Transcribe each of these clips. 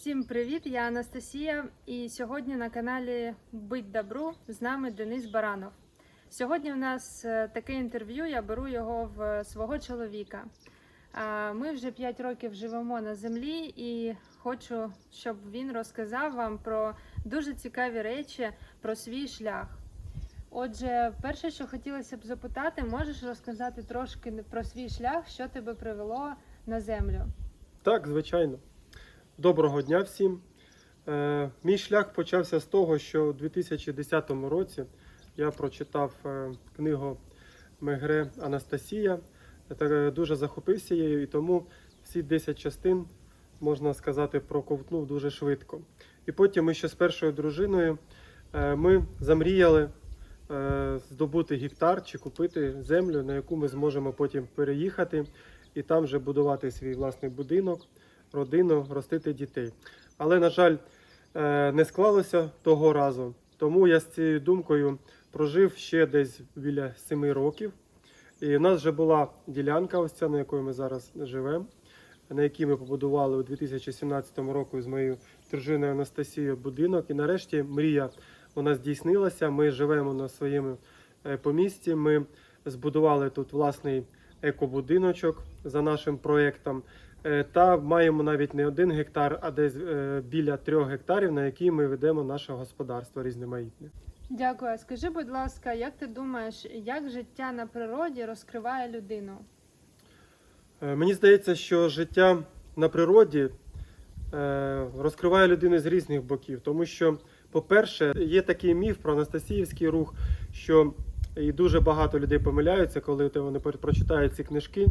Всім привіт! Я Анастасія, і сьогодні на каналі Бить Добру з нами Денис Баранов. Сьогодні у нас е, таке інтерв'ю. Я беру його в свого чоловіка. Ми вже 5 років живемо на землі, і хочу, щоб він розказав вам про дуже цікаві речі про свій шлях. Отже, перше, що хотілося б запитати, можеш розказати трошки про свій шлях, що тебе привело на землю? Так, звичайно. Доброго дня всім. Е, мій шлях почався з того, що у 2010 році я прочитав е, книгу Мегре Анастасія. Я е, дуже захопився її, і тому всі 10 частин, можна сказати, проковтнув дуже швидко. І потім ми ще з першою дружиною ми замріяли здобути гектар чи купити землю, на яку ми зможемо потім переїхати і там вже будувати свій власний будинок, родину, ростити дітей. Але, на жаль, е, не склалося того разу. Тому я з цією думкою прожив ще десь біля 7 років. І в нас вже була ділянка, ось ця, на якої ми зараз живемо, на якій ми побудували у 2017 році з моєю дружиною Анастасією будинок. І нарешті мрія нас здійснилася. Ми живемо на своєму е, помісті. Ми збудували тут власний екобудиночок за нашим проєктом. Е, Та маємо навіть не один гектар, а десь е, біля трьох гектарів, на які ми ведемо наше господарство різноманітне. Дякую. Скажи, будь ласка, як ти думаєш, як життя на природі розкриває людину? Е, Мені здається, що життя на природі розкриває людину з різних боків, тому що, по-перше, є такий міф про Анастасіївський рух, що і дуже багато людей помиляються, коли вони прочитають ці книжки,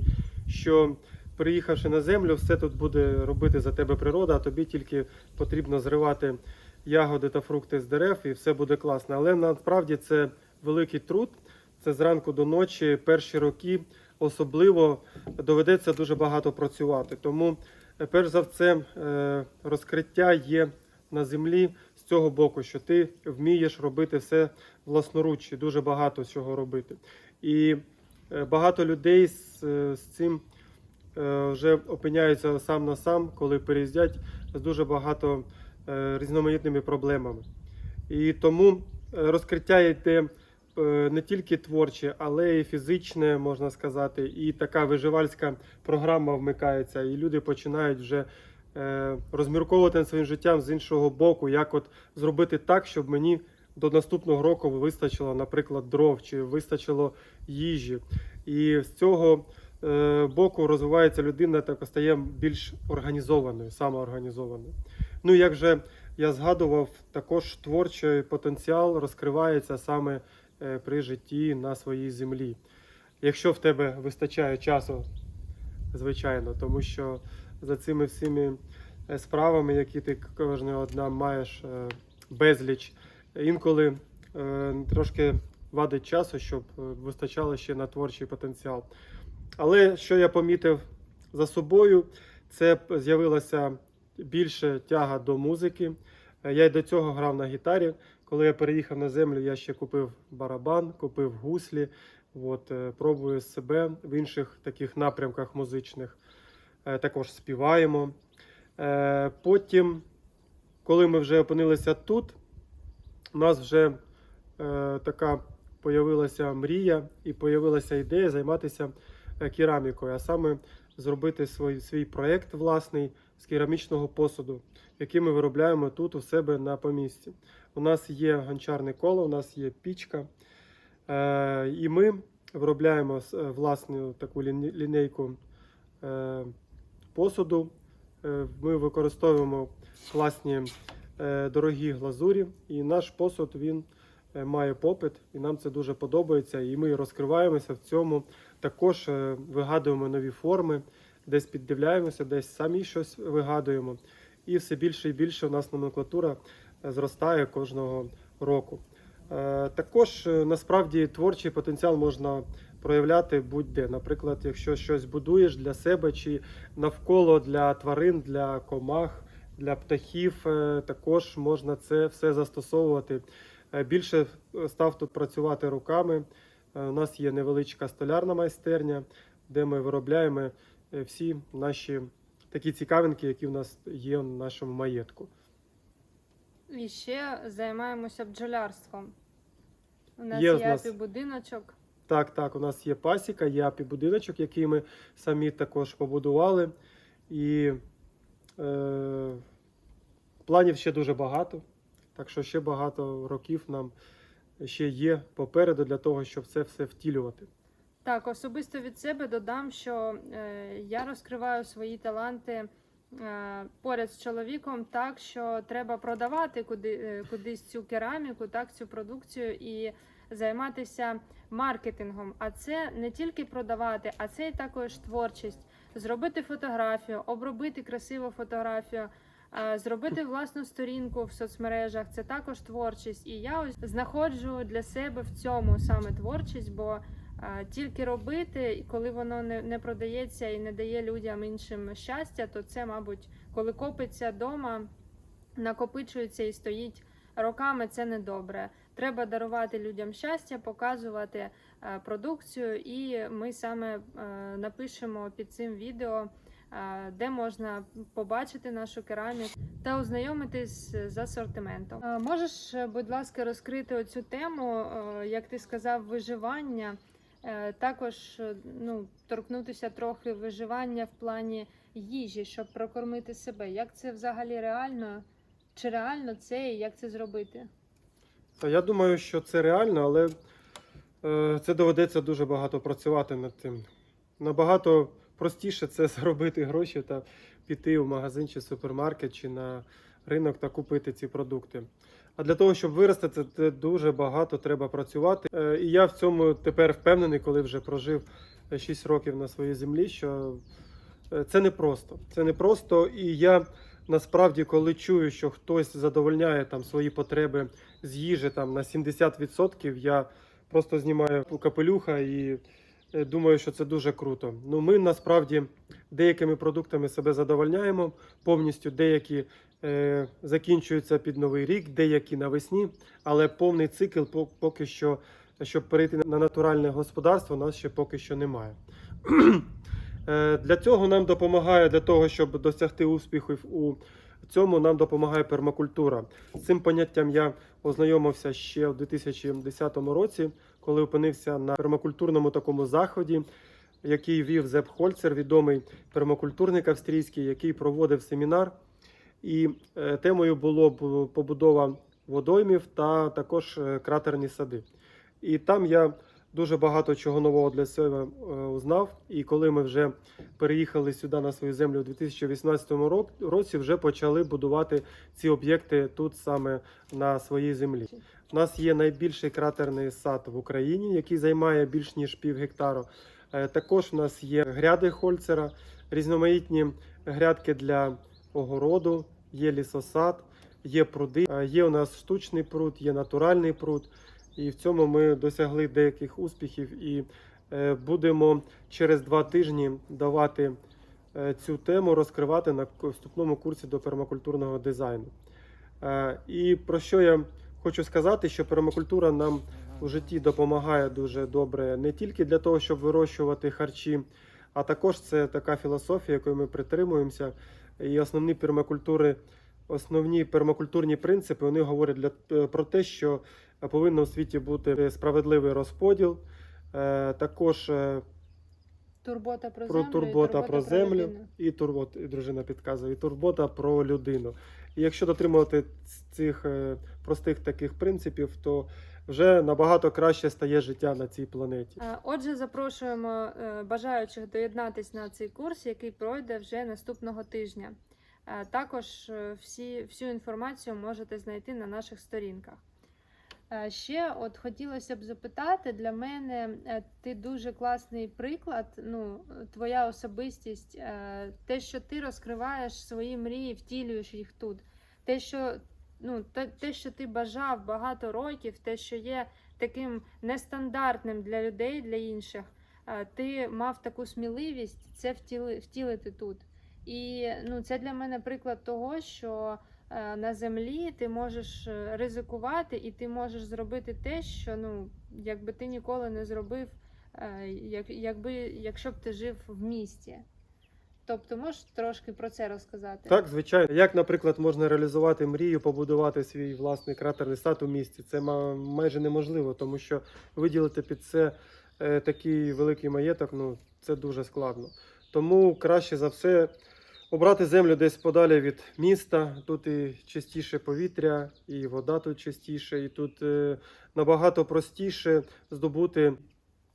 що приїхавши на землю, все тут буде робити за тебе природа, а тобі тільки потрібно зривати ягоди та фрукти з дерев, і все буде класно. Але насправді це великий труд. Це зранку до ночі, перші роки особливо доведеться дуже багато працювати. Тому, е, перш за все, е, розкриття є на землі з цього боку, що ти вмієш робити все власноруч, і дуже багато чого робити. І е, багато людей з, з цим вже опиняються сам на сам, коли переїздять з дуже багато е, різноманітними проблемами. І тому е, розкриття йде е, не тільки творче, але й фізичне, можна сказати, і така виживальська програма вмикається, і люди починають вже е, розмірковувати своїм життям з іншого боку, як от зробити так, щоб мені до наступного року вистачило, наприклад, дров чи вистачило їжі. І з цього е, боку розвивається людина, так стає більш організованою, самоорганізованою. Ну, як вже я згадував, також творчий потенціал розкривається саме е, при житті на своїй землі. Якщо в тебе вистачає часу, звичайно, тому що за цими всіми е, справами, які ти кожна одна маєш е, безліч, інколи е, трошки вадить часу, щоб е, вистачало ще на творчий потенціал. Але що я помітив за собою, це з'явилася більше тяга до музики. Е, Я й до цього грав на гітарі. Коли я переїхав на землю, я ще купив барабан, купив гуслі. От, е, пробую себе в інших таких напрямках музичних. Е, Також співаємо. Потім, коли ми вже опинилися тут, у нас вже така появилася мрія і появилася ідея займатися керамікою, а саме зробити свій, свій проєкт власний з керамічного посуду, який ми виробляємо тут у себе на помісті. У нас є гончарне коло, у нас є пічка, е, і ми виробляємо е, власну таку ліне- лінійку е, посуду. Е, Ми використовуємо класні е, дорогі глазурі, і наш посуд він е, має попит, і нам це дуже подобається. І ми розкриваємося в цьому. Також е, вигадуємо нові форми, десь піддивляємося, десь самі щось вигадуємо. І все більше і більше у нас номенклатура е, зростає кожного року. Е, Також е, насправді творчий потенціал можна проявляти будь-де. Наприклад, якщо щось будуєш для себе чи навколо для тварин, для комах, для птахів, е, також можна це все застосовувати. Е, Більше е, став тут працювати руками. Е, У нас є невеличка столярна майстерня, де ми виробляємо всі наші такі цікавинки, які в нас є в нашому маєтку. І ще займаємося бджолярством. У нас Є є, нас- будиночок. Так, так, у нас є пасіка, є апі-будиночок, який ми самі також побудували. І е, планів ще дуже багато. Так що ще багато років нам ще є попереду для того, щоб це все втілювати. Так, особисто від себе додам, що е, я розкриваю свої таланти е, поряд з чоловіком так, що треба продавати куди, е, кудись цю кераміку, так, цю продукцію і займатися маркетингом. А це не тільки продавати, а це і також творчість. Зробити фотографію, обробити красиву фотографію. Зробити власну сторінку в соцмережах це також творчість, і я ось знаходжу для себе в цьому саме творчість, бо Тільки робити, коли воно не, не продається і не дає людям іншим щастя, то це, мабуть, коли копиться вдома, накопичується і стоїть роками, це недобре. Треба дарувати людям щастя, показувати е, продукцію, і ми саме е, напишемо під цим відео, де можна побачити нашу кераміку та ознайомитись з асортиментом. Можеш, е, будь ласка, розкрити оцю тему, е, як ти сказав, виживання. Е, Також ну, торкнутися трохи виживання в плані їжі, щоб прокормити себе. Як це взагалі реально? Чи реально це і як це зробити? Я думаю, що це реально, але це доведеться дуже багато працювати над цим. Набагато простіше це заробити гроші та піти в магазин чи супермаркет, чи на ринок та купити ці продукти. А для того, щоб вирости, це, дуже багато треба працювати. Е, і я в цьому тепер впевнений, коли вже прожив 6 років на своїй землі, що е, це не просто. Це не просто. І я насправді, коли чую, що хтось задовольняє там свої потреби з їжі там на 70%, я просто знімаю капелюха і е, думаю, що це дуже круто. Ну, ми насправді деякими продуктами себе задовольняємо повністю. Деякі е, закінчуються під новий рік, деякі навесні, але повний цикл поки що, щоб перейти на натуральне господарство, у нас ще поки що немає. Е, Для цього нам допомагає, для того, щоб досягти успіхів у цьому, нам допомагає пермакультура. Цим поняттям я ознайомився ще у 2010 році, коли опинився на пермакультурному такому заході, який вів Зеп Хольцер, відомий пермакультурник австрійський, який проводив семінар. І е, темою було побудова водоймів та також е, кратерні сади. І там я дуже багато чого нового для себе е, узнав. І коли ми вже переїхали сюди на свою землю у 2018 ро- році, вже почали будувати ці об'єкти тут саме на своїй землі. У нас є найбільший кратерний сад в Україні, який займає більш ніж пів гектару. Е, Також у нас є гряди Хольцера, різноманітні грядки для огороду, є лісосад, є пруди. Е, Є у нас штучний пруд, є натуральний пруд. І в цьому ми досягли деяких успіхів і е, будемо через два тижні давати е, цю тему розкривати на вступному курсі до пермакультурного дизайну. Е, І про що я хочу сказати, що пермакультура нам у житті допомагає дуже добре не тільки для того, щоб вирощувати харчі, а також це така філософія, якою ми притримуємося. І основні пермакультури, основні пермакультурні принципи вони говорять для, е, про те, що повинно у світі бути справедливий розподіл. Е, Також е, Турбота про, про землю, і турбота про землю людину. і турбот, і дружина підказує, і турбота про людину. І якщо дотримувати цих е, простих таких принципів, то вже набагато краще стає життя на цій планеті. Е, Отже, запрошуємо е, бажаючих доєднатись на цей курс, який пройде вже наступного тижня. Е, Також е, всі, всю інформацію можете знайти на наших сторінках. Е, Ще от хотілося б запитати, для мене ти дуже класний приклад, ну, твоя особистість, те, що ти розкриваєш свої мрії, втілюєш їх тут. Те, що, ну, те, що ти бажав багато років, те, що є таким нестандартним для людей, для інших, ти мав таку сміливість це втіли, втілити тут. І ну, це для мене приклад того, що е, на землі ти можеш е, ризикувати і ти можеш зробити те, що ну, якби ти ніколи не зробив, е, як, якби, якщо б ти жив в місті. Тобто можеш трошки про це розказати? Так, звичайно. Як, наприклад, можна реалізувати мрію, побудувати свій власний кратерний сад у місті? Це ма- майже неможливо, тому що виділити під це такий великий маєток, ну це дуже складно. Тому краще за все обрати землю десь подалі від міста. Тут і чистіше повітря, і вода тут чистіше, і тут е, набагато простіше здобути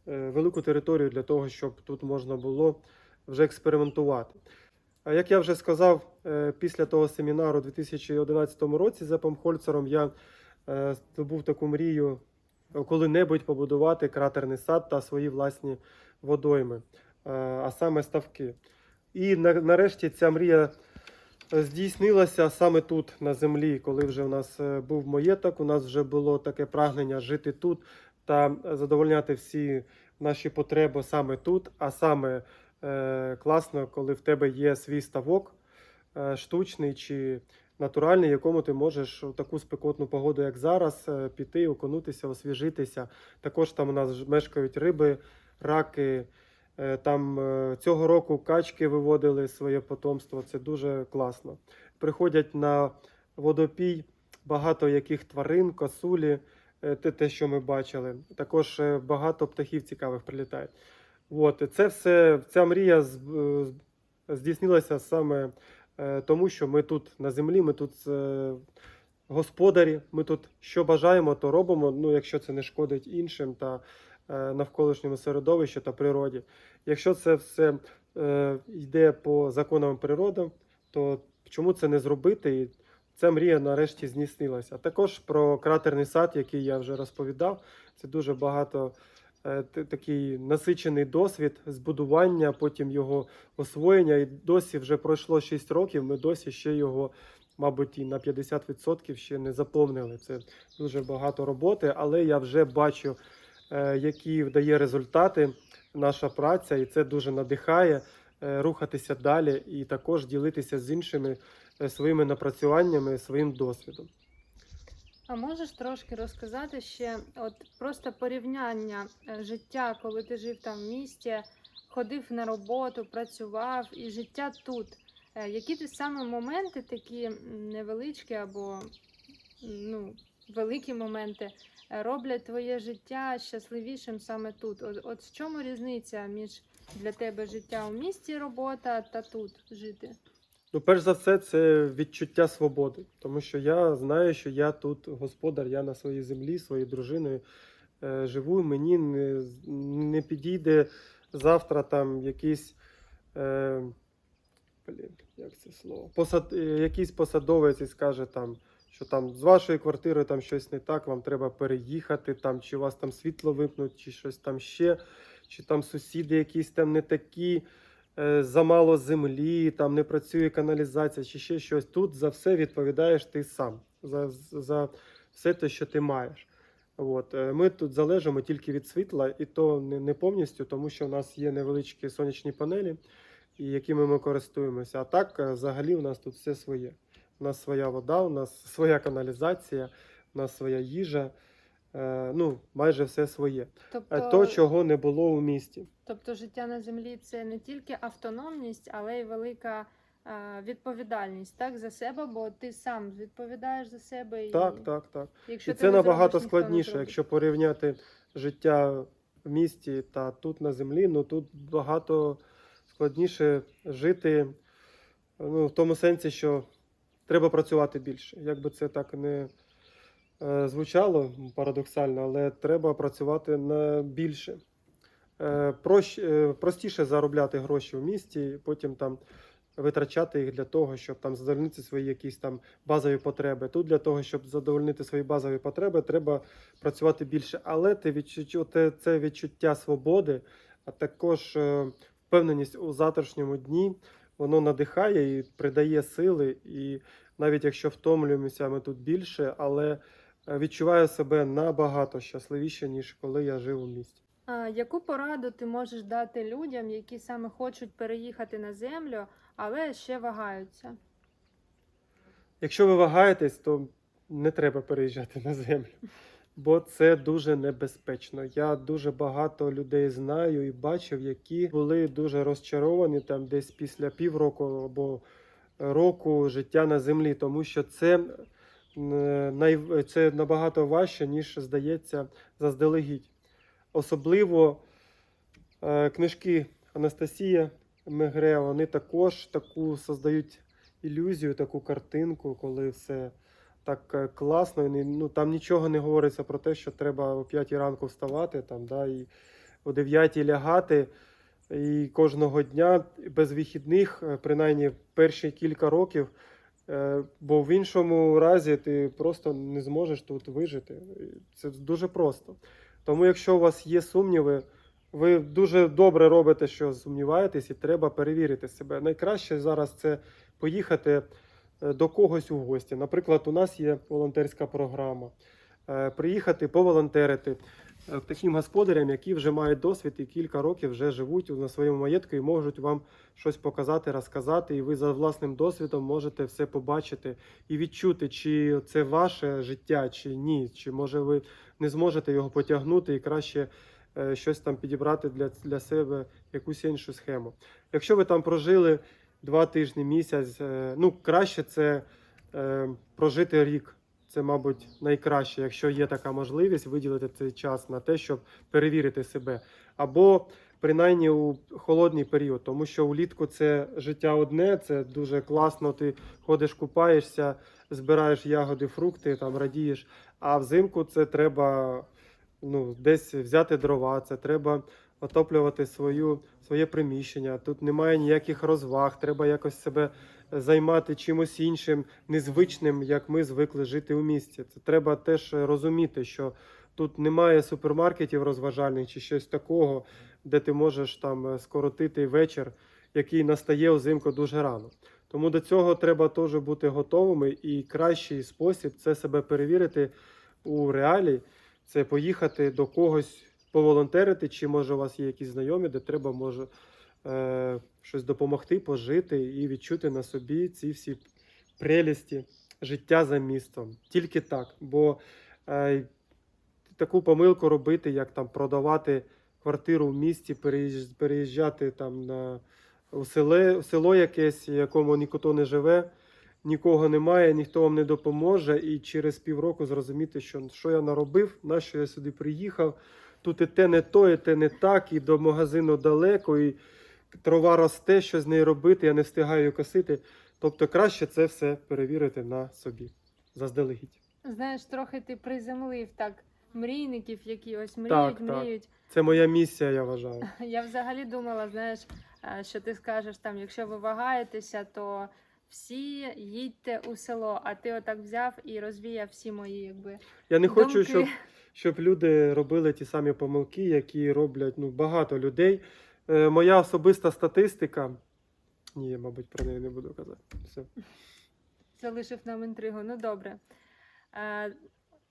е, велику територію для того, щоб тут можна було вже експериментувати. А як я вже сказав, е, після того семінару у 2011 році з Епом Хольцером я здобув таку мрію коли-небудь побудувати кратерний сад та свої власні водойми, а саме ставки. І нарешті ця мрія е, здійснилася саме тут, на землі, коли вже у нас е, був маєток, у нас вже було таке прагнення жити тут та задовольняти всі наші потреби саме тут, а саме е, класно, коли в тебе є свій ставок е, штучний чи натуральний, якому ти можеш у таку спекотну погоду, як зараз, е, піти, окунутися, освіжитися. Також там у нас мешкають риби, раки. Е, Там е, цього року качки виводили своє потомство. Це дуже класно. Приходять на водопій багато яких тварин, косулі, е, те, те, що ми бачили. Також багато птахів цікавих прилітають. От, це все, ця мрія здійснилася саме тому, що ми тут на землі, ми тут господарі, ми тут що бажаємо, то робимо, ну, якщо це не шкодить іншим та навколишньому середовищу та природі. Якщо це все е, йде по законам природи, то чому це не зробити? І ця мрія нарешті здійснилася. Також про кратерний сад, який я вже розповідав, це дуже багато е, такий насичений досвід збудування, потім його освоєння. І досі вже пройшло 6 років. Ми досі ще його, мабуть, і на 50% ще не заповнили. Це дуже багато роботи, але я вже бачу, е, які дає результати наша праця, і це дуже надихає е, рухатися далі і також ділитися з іншими е, своїми напрацюваннями, своїм досвідом. А можеш трошки розказати ще от просто порівняння е, життя, коли ти жив там в місті, ходив на роботу, працював, і життя тут. Е, Які ти саме моменти такі невеличкі або ну, великі моменти е, роблять твоє життя щасливішим саме тут? От, от в чому різниця між для тебе життя у місті, робота та тут жити? Ну, перш за все, це відчуття свободи, тому що я знаю, що я тут господар, я на своїй землі, своєю дружиною е, живу. Мені не, не підійде завтра там якийсь. Е, як це слово? Посад, е, якийсь посадовець і скаже там, що там з вашою квартирою там щось не так, вам треба переїхати, там, чи у вас там світло вимкнуть, чи щось там ще, чи там сусіди якісь там не такі е, замало землі, там не працює каналізація чи ще щось. Тут за все відповідаєш ти сам, за, за все те, що ти маєш. От. е, Ми тут залежимо тільки від світла, і то не, не повністю, тому що в нас є невеличкі сонячні панелі, якими ми користуємося. А так, е, взагалі, у нас тут все своє. У нас своя вода, у нас своя каналізація, у нас своя їжа. Е, Ну, майже все своє. Тобто, Е, То, чого не було у місті. Тобто життя на землі це не тільки автономність, але й велика е, відповідальність так за себе, бо ти сам відповідаєш за себе і Так, так, так. якщо І це набагато зробиш, складніше, якщо порівняти життя в місті та тут на землі, ну тут багато складніше жити, ну, в тому сенсі, що треба працювати більше. Як би це так не е, звучало парадоксально, але треба працювати на більше. Е, е, простіше заробляти гроші в місті, потім там витрачати їх для того, щоб там задовольнити свої якісь там базові потреби. Тут для того, щоб задовольнити свої базові потреби, треба працювати більше. Але ти відчуття, це відчуття свободи, а також впевненість у завтрашньому дні, воно надихає і придає сили. І навіть якщо втомлюємося, ми тут більше, але е, відчуваю себе набагато щасливіше, ніж коли я жив у місті. А, яку пораду ти можеш дати людям, які саме хочуть переїхати на землю, але ще вагаються? Якщо ви вагаєтесь, то не треба переїжджати на землю. Бо це дуже небезпечно. Я дуже багато людей знаю і бачив, які були дуже розчаровані там десь після півроку або року життя на землі, тому що це, це набагато важче, ніж здається заздалегідь. Особливо е, книжки Анастасія Мегре, вони також таку создають ілюзію, таку картинку, коли все так е, класно. і Ну, там нічого не говориться про те, що треба о 5 ранку вставати там, да, і о 9 лягати. І кожного дня без вихідних, е, принаймні перші кілька років, е, бо в іншому разі ти просто не зможеш тут вижити. Це дуже просто. Тому, якщо у вас є сумніви, ви дуже добре робите, що сумніваєтесь, і треба перевірити себе. Найкраще зараз це поїхати до когось у гості. Наприклад, у нас є волонтерська програма. Е, Приїхати поволонтерити е, таким господарям, які вже мають досвід і кілька років вже живуть на своєму маєтку і можуть вам щось показати, розказати. І ви за власним досвідом можете все побачити і відчути, чи це ваше життя, чи ні, чи може ви не зможете його потягнути і краще е, щось там підібрати для, для себе, якусь іншу схему. Якщо ви там прожили два тижні, місяць, е, ну краще це е, прожити рік. Це, мабуть, найкраще, якщо є така можливість виділити цей час на те, щоб перевірити себе. Або принаймні у холодний період, тому що влітку це життя одне, це дуже класно. Ти ходиш, купаєшся, збираєш ягоди, фрукти, там радієш. А взимку це треба ну, десь взяти дрова, це треба отоплювати свою, своє приміщення. Тут немає ніяких розваг, треба якось себе займати чимось іншим, незвичним, як ми звикли жити у місті. Це треба теж розуміти, що тут немає супермаркетів розважальних чи щось такого, де ти можеш там е, скоротити вечір, який настає узимку дуже рано. Тому до цього треба теж бути готовими, і кращий спосіб це себе перевірити у реалі, це поїхати до когось поволонтерити, чи може у вас є якісь знайомі, де треба може е, щось допомогти, пожити і відчути на собі ці всі прелісті життя за містом. Тільки так. Бо е, таку помилку робити, як там продавати квартиру в місті, переїжджати там на у селе, в село якесь, якому ніхто не живе, нікого немає, ніхто вам не допоможе, і через півроку зрозуміти, що, що я наробив, на що я сюди приїхав. Тут і те не то, і те не так, і до магазину далеко, і трава росте, що з нею робити, я не встигаю косити. Тобто краще це все перевірити на собі заздалегідь. Знаєш, трохи ти приземлив так мрійників, які ось мріють, Так, так. мріють. Це моя місія, я вважаю. Я взагалі думала, знаєш, е, що ти скажеш там, якщо ви вагаєтеся, то всі їдьте у село, а ти отак взяв і розвіяв всі мої, якби Я не хочу, щоб, щоб люди робили ті самі помилки, які роблять ну, багато людей. Е, моя особиста статистика. Ні, я, мабуть, про неї не буду казати. Все. залишив нам інтригу. Ну добре. Е,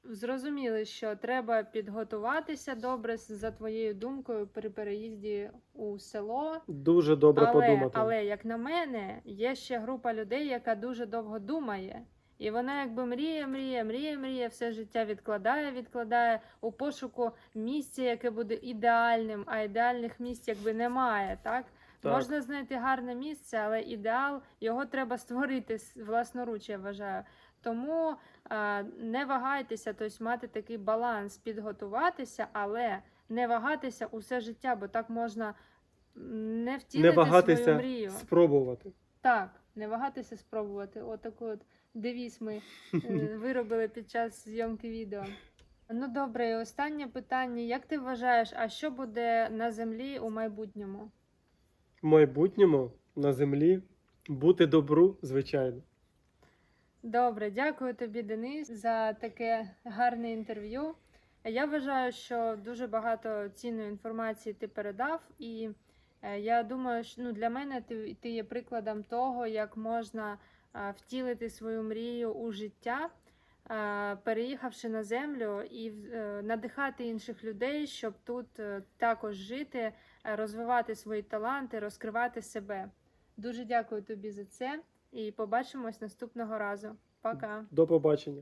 Зрозуміли, що треба підготуватися добре за твоєю думкою при переїзді у село. Дуже добре але, подумати. але як на мене, є ще група людей, яка дуже довго думає. І вона якби мріє, мріє, мріє, мріє, все життя відкладає, відкладає у пошуку місця, яке буде ідеальним, а ідеальних місць якби немає, так? Так. Можна знайти гарне місце, але ідеал його треба створити власноруч, я вважаю. Тому а, не вагайтеся, тобто мати такий баланс, підготуватися, але не вагатися усе життя, бо так можна не втілити не свою мрію. спробувати. Так, не вагатися спробувати. Отаку от девіз ми е, виробили під час зйомки відео. Ну добре, і останнє питання. Як ти вважаєш, а що буде на землі у майбутньому? В майбутньому на землі бути добру, звичайно. Добре, дякую тобі, Денис, за таке гарне інтерв'ю. Я вважаю, що дуже багато цінної інформації ти передав, і е, я думаю, що ну, для мене ти, ти є прикладом того, як можна втілити свою мрію у життя, переїхавши на землю і е, надихати інших людей, щоб тут е, також жити, е, розвивати свої таланти, розкривати себе. Дуже дякую тобі за це і побачимось наступного разу. Пока. До побачення.